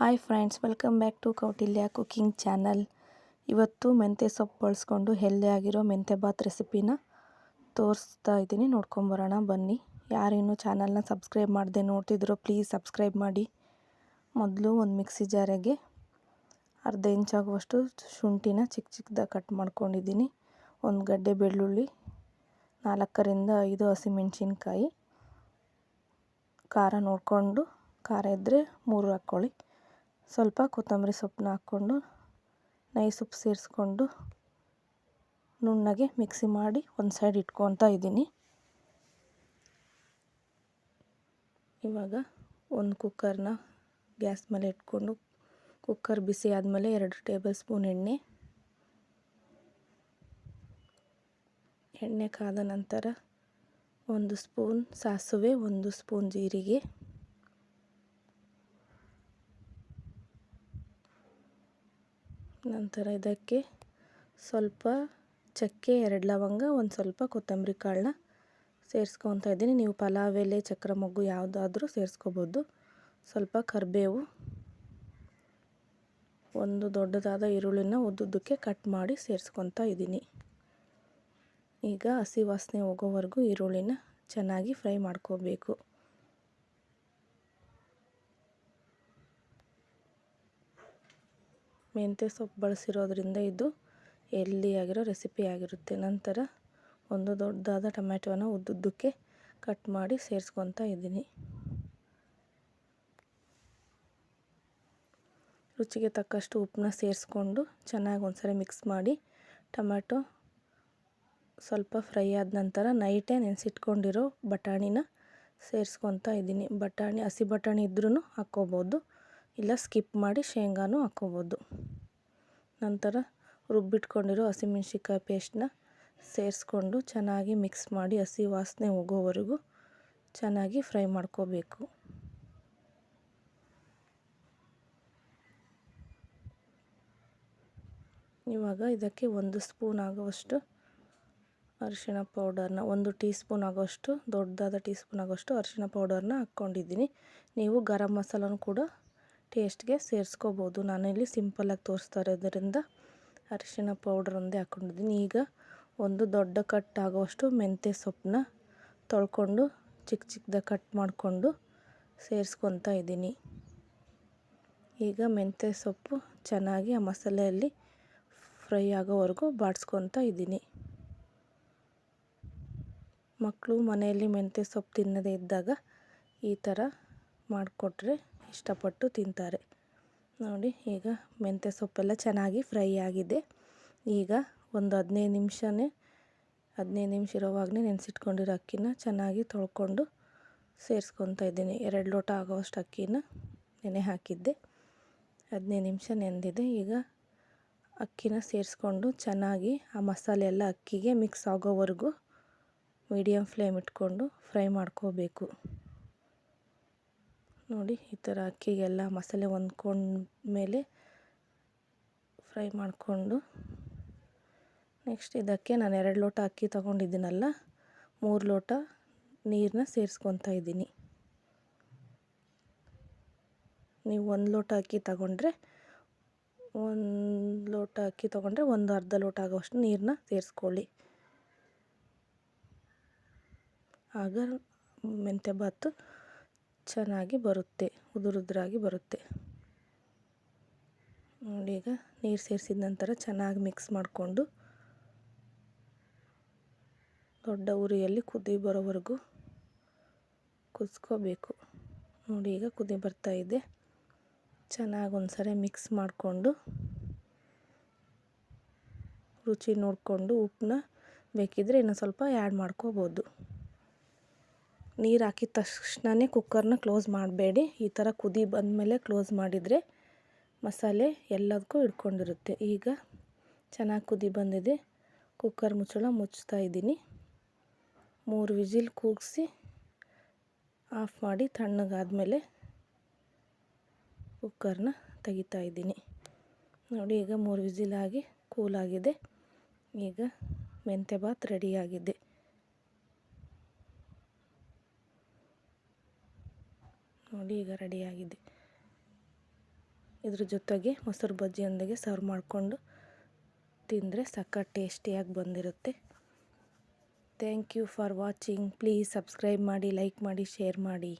Hi friends welcome back to Kautilya cooking channel ಇವತ್ತು ಮೆಂತ್ಯ ಸೊಪ್ಪು ಬಳಸ್ಕೊಂಡು ಹೆಲ್ದಿಯಾಗಿರೋ ಮೆಂತ್ಯ ಬಾತ್ ರೆಸಿಪಿನ ತೋರಿಸ್ತಾ ಇದ್ದೀನಿ. ನೋಡ್ಕೊಂಬರೋಣ ಬನ್ನಿ. ಯಾರಿನ್ನೂ ಚಾನಲ್ನ ಸಬ್ಸ್ಕ್ರೈಬ್ ಮಾಡದೆ ನೋಡ್ತಿದ್ರೋ ಪ್ಲೀಸ್ ಸಬ್ಸ್ಕ್ರೈಬ್ ಮಾಡಿ. ಮೊದಲು ಒಂದು ಮಿಕ್ಸಿ ಜಾರಿಗೆ ಅರ್ಧ ಇಂಚಾಗುವಷ್ಟು ಶುಂಠಿನ ಚಿಕ್ಕ ಚಿಕ್ಕದಾಗಿ ಕಟ್ ಮಾಡ್ಕೊಂಡಿದ್ದೀನಿ. ಒಂದು ಗಡ್ಡೆ ಬೆಳ್ಳುಳ್ಳಿ, ನಾಲ್ಕರಿಂದ ಐದು ಹಸಿಮೆಣ್ಸಿನ್ಕಾಯಿ, ಖಾರ ನೋಡಿಕೊಂಡು, ಖಾರ ಇದ್ದರೆ ಮೂರು ಹಾಕ್ಕೊಳ್ಳಿ. ಸ್ವಲ್ಪ ಕೊತ್ತಂಬರಿ ಸೊಪ್ಪನ್ನ ಹಾಕ್ಕೊಂಡು, ನೈಸ್ ಉಪ್ಪು ಸೇರಿಸ್ಕೊಂಡು ನುಣ್ಣಗೆ ಮಿಕ್ಸಿ ಮಾಡಿ ಒಂದು ಸೈಡ್ ಇಟ್ಕೊತಾ ಇದ್ದೀನಿ. ಇವಾಗ ಒಂದು ಕುಕ್ಕರ್ನ ಗ್ಯಾಸ್ ಮೇಲೆ ಇಟ್ಕೊಂಡು, ಕುಕ್ಕರ್ ಬಿಸಿ ಆದಮೇಲೆ ಎರಡು ಟೇಬಲ್ ಸ್ಪೂನ್ ಎಣ್ಣೆ ಎಣ್ಣೆ ಕಾದ ನಂತರ ಒಂದು ಸ್ಪೂನ್ ಸಾಸಿವೆ, ಒಂದು ಸ್ಪೂನ್ ಜೀರಿಗೆ ನಂತರ ಇದಕ್ಕೆ ಸ್ವಲ್ಪ ಚಕ್ಕೆ, ಎರಡು ಲವಂಗ, ಒಂದು ಸ್ವಲ್ಪ ಕೊತ್ತಂಬರಿ ಕಾಳನ್ನ ಸೇರಿಸ್ಕೊತಾ ಇದ್ದೀನಿ. ನೀವು ಪಲಾವ್, ಎಲೆ, ಚಕ್ರ, ಮೊಗ್ಗು ಯಾವುದಾದ್ರೂ ಸೇರಿಸ್ಕೋಬೋದು. ಸ್ವಲ್ಪ ಕರಿಬೇವು, ಒಂದು ದೊಡ್ಡದಾದ ಈರುಳ್ಳಿನ ಉದ್ದುದ್ದಕ್ಕೆ ಕಟ್ ಮಾಡಿ ಸೇರಿಸ್ಕೊತಾ ಇದ್ದೀನಿ. ಈಗ ಹಸಿ ವಾಸನೆ ಹೋಗೋವರೆಗೂ ಈರುಳ್ಳಿನ ಚೆನ್ನಾಗಿ ಫ್ರೈ ಮಾಡ್ಕೋಬೇಕು. ಮೆಂತ್ಯ ಸೊಪ್ಪು ಬಳಸಿರೋದ್ರಿಂದ ಇದು ಹೆಲ್ದಿಯಾಗಿರೋ ರೆಸಿಪಿ ಆಗಿರುತ್ತೆ. ನಂತರ ಒಂದು ದೊಡ್ಡದಾದ ಟೊಮ್ಯಾಟೋನ ಉದ್ದುದ್ದಕ್ಕೆ ಕಟ್ ಮಾಡಿ ಸೇರಿಸ್ಕೊತಾ ಇದ್ದೀನಿ. ರುಚಿಗೆ ತಕ್ಕಷ್ಟು ಉಪ್ಪನ್ನ ಸೇರಿಸ್ಕೊಂಡು ಚೆನ್ನಾಗಿ ಒಂದ್ಸರಿ ಮಿಕ್ಸ್ ಮಾಡಿ ಟೊಮ್ಯಾಟೊ ಸ್ವಲ್ಪ ಫ್ರೈ ಆದ ನಂತರ ನೈಟೇ ನೆನೆಸಿಟ್ಕೊಂಡಿರೋ ಬಟಾಣಿನ ಸೇರಿಸ್ಕೊತಾ ಇದ್ದೀನಿ. ಬಟಾಣಿ ಹಸಿ ಬಟಾಣಿ ಇದ್ರೂ ಹಾಕ್ಕೋಬೋದು. ಇಲ್ಲ ಸ್ಕಿಪ್ ಮಾಡಿ ಶೇಂಗಾನೂ ಹಾಕ್ಕೋಬೋದು. ನಂತರ ರುಬ್ಬಿಟ್ಕೊಂಡಿರೋ ಹಸಿಮೆಣ್ಸಿಕಾಯಿ ಪೇಸ್ಟನ್ನ ಸೇರಿಸ್ಕೊಂಡು ಚೆನ್ನಾಗಿ ಮಿಕ್ಸ್ ಮಾಡಿ ಹಸಿ ವಾಸನೆ ಹೋಗೋವರೆಗೂ ಚೆನ್ನಾಗಿ ಫ್ರೈ ಮಾಡ್ಕೋಬೇಕು. ಇವಾಗ ಇದಕ್ಕೆ ಒಂದು ಸ್ಪೂನ್ ಆಗುವಷ್ಟು ಅರಿಶಿಣ ಪೌಡರ್ನ, ಒಂದು ಟೀ ಸ್ಪೂನ್ ಆಗೋಷ್ಟು ದೊಡ್ಡದಾದ ಟೀ ಸ್ಪೂನ್ ಆಗೋಷ್ಟು ಅರಿಶಿಣ ಪೌಡರ್ನ ಹಾಕ್ಕೊಂಡಿದ್ದೀನಿ. ನೀವು ಗರಂ ಮಸಾಲನೂ ಕೂಡ ಟೇಸ್ಟ್ಗೆ ಸೇರಿಸ್ಕೋಬೋದು. ನಾನಿಲ್ಲಿ ಸಿಂಪಲ್ಲಾಗಿ ತೋರಿಸ್ತಾ ಇರೋದರಿಂದ ಅರಿಶಿನ ಪೌಡ್ರ್ ಒಂದೇ ಹಾಕ್ಕೊಂಡಿದ್ದೀನಿ. ಈಗ ಒಂದು ದೊಡ್ಡ ಕಟ್ ಆಗೋಷ್ಟು ಮೆಂತ್ಯ ಸೊಪ್ಪನ್ನ ತೊಳ್ಕೊಂಡು ಚಿಕ್ಕ ಚಿಕ್ಕದಾಗಿ ಕಟ್ ಮಾಡಿಕೊಂಡು ಸೇರಿಸ್ಕೊತಾ ಇದ್ದೀನಿ. ಈಗ ಮೆಂತ್ಯ ಸೊಪ್ಪು ಚೆನ್ನಾಗಿ ಆ ಮಸಾಲೆಯಲ್ಲಿ ಫ್ರೈ ಆಗೋವರೆಗೂ ಬಾಡಿಸ್ಕೊತಾ ಇದ್ದೀನಿ. ಮಕ್ಕಳು ಮನೆಯಲ್ಲಿ ಮೆಂತ್ಯ ಸೊಪ್ಪು ತಿನ್ನದೇ ಇದ್ದಾಗ ಈ ಥರ ಮಾಡಿಕೊಟ್ರೆ ಇಷ್ಟಪಟ್ಟು ತಿಂತಾರೆ. ನೋಡಿ, ಈಗ ಮೆಂತ್ಯ ಸೊಪ್ಪೆಲ್ಲ ಚೆನ್ನಾಗಿ ಫ್ರೈ ಆಗಿದೆ. ಈಗ ಒಂದು ಹದಿನೈದು ನಿಮಿಷನೇ, ಹದಿನೈದು ನಿಮಿಷ ಇರೋವಾಗಲೇ ನೆನೆಸಿಟ್ಕೊಂಡಿರೋ ಅಕ್ಕಿನ ಚೆನ್ನಾಗಿ ತೊಳ್ಕೊಂಡು ಸೇರಿಸ್ಕೊತಾ ಇದ್ದೀನಿ. ಎರಡು ಲೋಟ ಆಗೋವಷ್ಟು ಅಕ್ಕಿನ ನೆನೆ ಹಾಕಿದ್ದೆ. ಹದಿನೈದು ನಿಮಿಷ ನೆಂದಿದೆ. ಈಗ ಅಕ್ಕಿನ ಸೇರಿಸ್ಕೊಂಡು ಚೆನ್ನಾಗಿ ಆ ಮಸಾಲೆ ಎಲ್ಲ ಅಕ್ಕಿಗೆ ಮಿಕ್ಸ್ ಆಗೋವರೆಗೂ ಮೀಡಿಯಮ್ ಫ್ಲೇಮ್ ಇಟ್ಕೊಂಡು ಫ್ರೈ ಮಾಡ್ಕೋಬೇಕು. ನೋಡಿ, ಈ ಥರ ಅಕ್ಕಿಗೆಲ್ಲ ಮಸಾಲೆ ಹೊಂದ್ಕೊಂಡ ಮೇಲೆ ಫ್ರೈ ಮಾಡಿಕೊಂಡು ನೆಕ್ಸ್ಟ್ ಇದಕ್ಕೆ ನಾನು ಎರಡು ಲೋಟ ಅಕ್ಕಿ ತೊಗೊಂಡಿದ್ದೀನಲ್ಲ, ಮೂರು ಲೋಟ ನೀರನ್ನ ಸೇರಿಸ್ಕೊತಾ ಇದ್ದೀನಿ. ನೀವು ಒಂದು ಲೋಟ ಅಕ್ಕಿ ತಗೊಂಡ್ರೆ, ಒಂದು ಲೋಟ ಅಕ್ಕಿ ತೊಗೊಂಡ್ರೆ ಒಂದು ಅರ್ಧ ಲೋಟ ಆಗೋಷ್ಟು ನೀರನ್ನ ಸೇರಿಸ್ಕೊಳ್ಳಿ. ಆಗ ಮೆಂತ್ಯ ಬಾತು ಚೆನ್ನಾಗಿ ಬರುತ್ತೆ, ಉದುರುದ್ರಾಗಿ ಬರುತ್ತೆ. ನೋಡಿ ಈಗ ನೀರು ಸೇರಿಸಿದ ನಂತರ ಚೆನ್ನಾಗಿ ಮಿಕ್ಸ್ ಮಾಡಿಕೊಂಡು ದೊಡ್ಡ ಉರಿಯಲ್ಲಿ ಕುದಿ ಬರೋವರೆಗೂ ಕುದಿಸ್ಕೋಬೇಕು. ನೋಡಿ ಈಗ ಕುದಿ ಬರ್ತಾ ಇದೆ. ಚೆನ್ನಾಗಿ ಒಂದು ಮಿಕ್ಸ್ ಮಾಡಿಕೊಂಡು ರುಚಿ ನೋಡಿಕೊಂಡು ಉಪ್ಪನ್ನ ಬೇಕಿದ್ದರೆ ಇನ್ನೂ ಸ್ವಲ್ಪ ಆ್ಯಡ್ ಮಾಡ್ಕೋಬೋದು. ನೀರು ಹಾಕಿದ ತಕ್ಷಣವೇ ಕುಕ್ಕರ್ನ ಕ್ಲೋಸ್ ಮಾಡಬೇಡಿ. ಈ ಥರ ಕುದಿ ಬಂದಮೇಲೆ ಕ್ಲೋಸ್ ಮಾಡಿದರೆ ಮಸಾಲೆ ಎಲ್ಲದಕ್ಕೂ ಹಿಡ್ಕೊಂಡಿರುತ್ತೆ. ಈಗ ಚೆನ್ನಾಗಿ ಕುದಿ ಬಂದಿದೆ. ಕುಕ್ಕರ್ ಮುಚ್ಚಳ ಮುಚ್ತಾ ಇದ್ದೀನಿ. ಮೂರು ವಿಜಿಲ್ ಕೂಗಿಸಿ ಆಫ್ ಮಾಡಿ ತಣ್ಣಗಾದಮೇಲೆ ಕುಕ್ಕರ್ನ ತೆಗಿತಾ ಇದ್ದೀನಿ. ನೋಡಿ, ಈಗ ಮೂರು ವಿಜಿಲಾಗಿ ಕೂಲಾಗಿದೆ ಈಗ ಮೆಂತ್ಯ ಬಾತ್ ರೆಡಿಯಾಗಿದೆ ನೋಡಿ ಈಗ ರೆಡಿಯಾಗಿದೆ ಇದ್ರ ಜೊತೆಗೆ ಮೊಸರು ಬಜ್ಜಿಯೊಂದಿಗೆ ಸರ್ವ್ ಮಾಡಿಕೊಂಡು ತಿಂದರೆ ಸಖತ್ ಟೇಸ್ಟಿಯಾಗಿ ಬಂದಿರುತ್ತೆ. Thank you for watching please subscribe ಮಾಡಿ ಲೈಕ್ ಮಾಡಿ ಶೇರ್ ಮಾಡಿ.